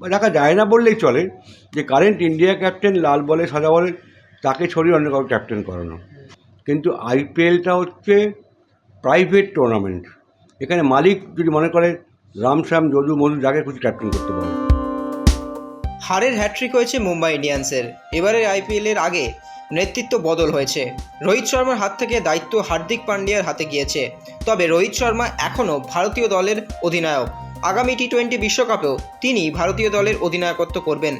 বা দেখা যায় না বললেই চলে যে কারেন্ট ইন্ডিয়া ক্যাপ্টেন লাল বলে, সাদা বলে, তাকে ছড়িয়ে অন্য কাউকে ক্যাপ্টেন করানো। কিন্তু আইপিএলটা হচ্ছে প্রাইভেট টুর্নামেন্ট। এখানে মালিক যদি মনে করে রামশ্যাম যদু, মধু, যাকে খুশি ক্যাপ্টেন করতে পারে। হারের হ্যাট্রিক হয়েছে মুম্বাই ইন্ডিয়ান্সের। এবারের আইপিএলের আগে নেতৃত্ব বদল হয়েছে। রোহিত শর্মার হাত থেকে দায়িত্ব হার্দিক পান্ডিয়ার হাতে গিয়েছে। তবে রোহিত শর্মা এখনও ভারতীয় দলের অধিনায়ক। আগামী টি টোয়েন্টি বিশ্বকাপেও তিনি ভারতীয় দলের অধিনায়কত্ব করবেন।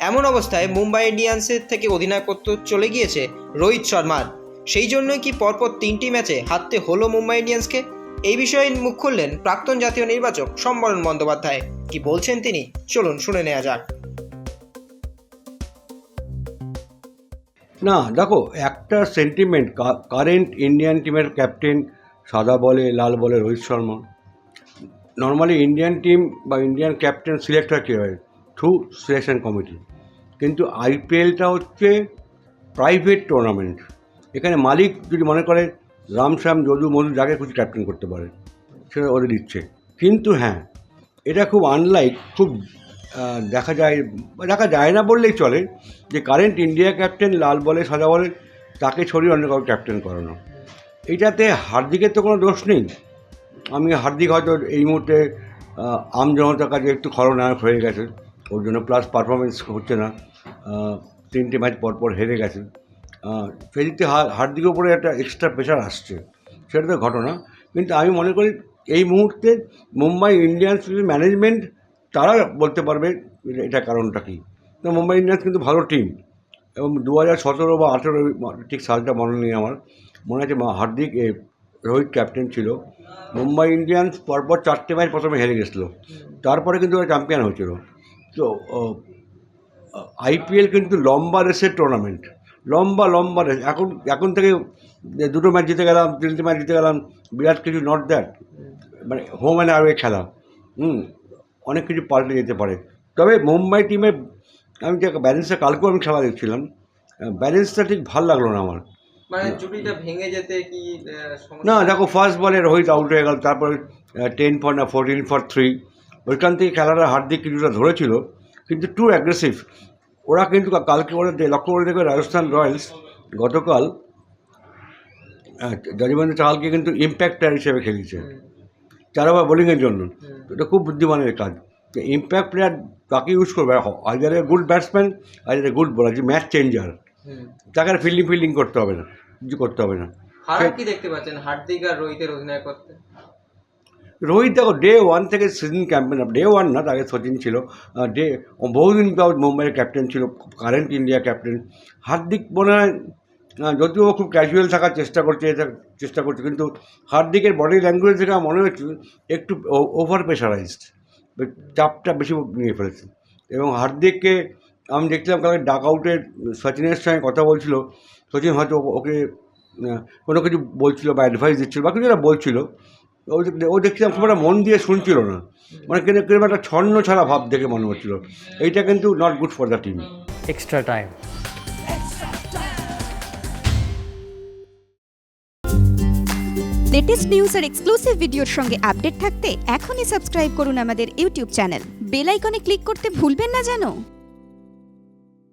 এমন অবস্থায় মুম্বাই ইন্ডিয়ান্সের থেকে অধিনায়কত্ব চলে গিয়েছে রোহিত শর্মার। সেই জন্যই কি পরপর তিনটি ম্যাচে হারতে হলো মুম্বাই ইন্ডিয়ান্সকে? এই বিষয়ে মুখ খুললেন প্রাক্তন জাতীয় নির্বাচক সম্বরণ বন্দ্যোপাধ্যায়। কি বলছেন তিনি? চলুন শুনে নেওয়া যাক। না, দেখো, একটা সেন্টিমেন্ট কারেন্ট ইন্ডিয়ান টিমের ক্যাপ্টেন সাদা বলে, লাল বলে Rohit Sharma. Normally Indian team বা ইন্ডিয়ান ক্যাপ্টেন সিলেক্ট হয় কী হয় থ্রু সিলেকশন কমিটি কিন্তু আইপিএলটা হচ্ছে প্রাইভেট টুর্নামেন্ট এখানে মালিক যদি মনে করে রামশ্যাম যদু, মধু যাকে খুশি ক্যাপ্টেন করতে পারে সেটা ওদের ইচ্ছে কিন্তু হ্যাঁ এটা খুব আনলাইক খুব দেখা যায় দেখা যায় না বললেই চলে যে কারেন্ট ইন্ডিয়া ক্যাপ্টেন লাল বলে, সাদা বলে তাকে ছড়িয়ে অন্য কাউকে ক্যাপ্টেন করানো। এটাতে হার্দিকের তো কোনো দোষ নেই। আমি হার্দিক হয়তো এই মুহূর্তে আমজনতার কাছে একটু খলনায়ক হয়ে গেছে। ওর জন্য প্লাস পারফরমেন্স হচ্ছে না। তিনটে ম্যাচ পরপর হেরে গেছে। সেদিক থেকে হার- হার্দিকের উপরে একটা এক্সট্রা প্রেশার আসছে। সেটা তো ঘটনা। কিন্তু আমি মনে করি এই মুহূর্তে মুম্বাই ইন্ডিয়ান্স ম্যানেজমেন্ট তারা বলতে পারবে এটা- কারণটা কী? তো মুম্বাই ইন্ডিয়ান্স কিন্তু ভালো টিম এবং দু হাজার সতেরো বা আঠেরো, ঠিক সালটা মনে নেই আমার। মনে আছে হার্দিক রোহিত ক্যাপ্টেন ছিল। মুম্বাই ইন্ডিয়ান্স পরপর চারটে ম্যাচ প্রথমে হেরে গেছিল। তারপরে কিন্তু ওরা চ্যাম্পিয়ন হয়েছিল। তো আইপিএল কিন্তু লম্বা রেসের টুর্নামেন্ট লম্বা লম্বা রেস। এখন এখন থেকে দুটো ম্যাচ জিতে গেলাম, তিনটে ম্যাচ জিতে গেলাম, বিরাট কিছু নট দ্যাট মানে হোম অ্যান্ড অ্যাওয়ে খেলা। হুম, অনেক কিছু পাল্টে যেতে পারে। তবে মুম্বাই টিমে আমি যে ব্যালেন্সটা কালকেও আমি খেলা দেখছিলাম ব্যালেন্সটা ঠিক ভালো লাগল না আমার। মানে জুটিটা ভেঙে যেতে কি না দেখো ফার্স্ট বলে রোহিত আউট হয়ে গেল তারপরে টেন ফর না ফোরটিন ফর থ্রি ওইখান থেকে খেলাটা হার্দিক কিছুটা ধরেছিল কিন্তু টু অ্যাগ্রেসিভ ওরা কিন্তু কালকে ওরা লক্ষ্য করে দেখবে রাজস্থান রয়্যালস গতকাল যজমান্দ্র চাহালকে কিন্তু ইম্প্যাক্ট প্লেয়ার হিসেবে খেলিয়েছে চার ওভার বোলিংয়ের জন্য। এটা খুব বুদ্ধিমানের কাজ। ইম্প্যাক্ট প্লেয়ার তাকে ইউজ করবে? Either a good batsman either a good bowler যে ম্যাচ চেঞ্জার। তাকে ফিল্ডিং ফিল্ডিং করতে হবে না কিছু করতে হবে না। কি দেখতে পাচ্ছেন? হার্দিক আর রোহিতের অধিনায়ক করতে। রোহিত দেখো ডে ওয়ান থেকে সিজন ক্যাম্পেন ডে ওয়ান না তাকে সচিন ছিল। ডে বহুদিন যাবৎ মুম্বাইয়ের ক্যাপ্টেন ছিল কারেন্ট ইন্ডিয়া ক্যাপ্টেন হার্দিক মনে হয় যদিও খুব ক্যাজুয়াল থাকার চেষ্টা করছে চেষ্টা করছে কিন্তু হার্দিকের বডি ল্যাঙ্গুয়েজ থেকে আমার মনে হচ্ছে একটু ওভার প্রেশারাইজড চাপটা বেশি নিয়ে ফেলেছে। এবং হার্দিককে আমি দেখলাম কালকে ডাক আউটে সচিনের সঙ্গে কথা বলছিল। সচিন হয়তো ওকে কোনো কিছু বলছিল বা অ্যাডভাইস দিচ্ছিল বা কিছু একটা বলছিল। ও দেখ- ও দেখছিলাম খুব একটা মন দিয়ে শুনছিল না। মানে কীরকম কীরকম একটা ছন্ন ছাড়া ভাব দেখে মনে হচ্ছিল। এইটা কিন্তু not good for the team extra time latest news R exclusive ভিডিওর সঙ্গে আপডেট থাকতে এখনই সাবস্ক্রাইব করুন আমাদের ইউটিউব চ্যানেল বেল আইকনে ক্লিক করতে ভুলবেন না জানো